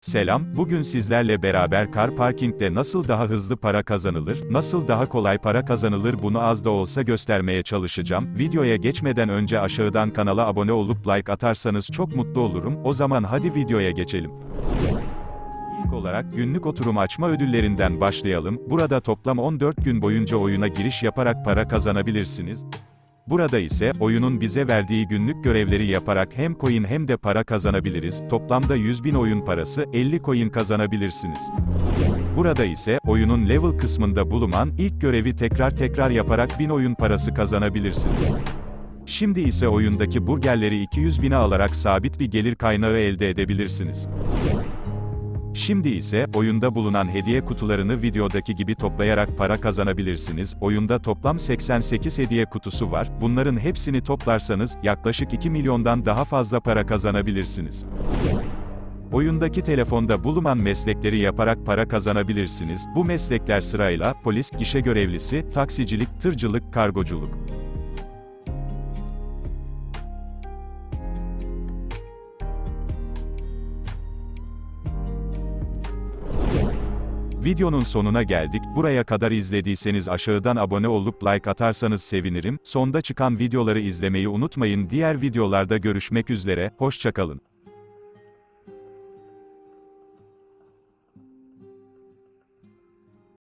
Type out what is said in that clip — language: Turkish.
Selam, bugün sizlerle beraber car parkingde nasıl daha hızlı para kazanılır, nasıl daha kolay para kazanılır bunu az da olsa göstermeye çalışacağım. Videoya geçmeden önce aşağıdan kanala abone olup like atarsanız çok mutlu olurum. O zaman hadi videoya geçelim. İlk olarak günlük oturum açma ödüllerinden başlayalım. Burada toplam 14 gün boyunca oyuna giriş yaparak para kazanabilirsiniz. Burada ise, oyunun bize verdiği günlük görevleri yaparak hem coin hem de para kazanabiliriz. Toplamda 100 bin oyun parası, 50 coin kazanabilirsiniz. Burada ise, oyunun level kısmında bulunan, ilk görevi tekrar tekrar yaparak 1000 oyun parası kazanabilirsiniz. Şimdi ise oyundaki burgerleri 200 bine alarak sabit bir gelir kaynağı elde edebilirsiniz. Şimdi ise, oyunda bulunan hediye kutularını videodaki gibi toplayarak para kazanabilirsiniz. Oyunda toplam 88 hediye kutusu var. Bunların hepsini toplarsanız, yaklaşık 2 milyondan daha fazla para kazanabilirsiniz. Oyundaki telefonda bulunan meslekleri yaparak para kazanabilirsiniz. Bu meslekler sırayla, polis, gişe görevlisi, taksicilik, tırcılık, kargoculuk. Videonun sonuna geldik. Buraya kadar izlediyseniz aşağıdan abone olup like atarsanız sevinirim. Sonda çıkan videoları izlemeyi unutmayın. Diğer videolarda görüşmek üzere, hoşçakalın.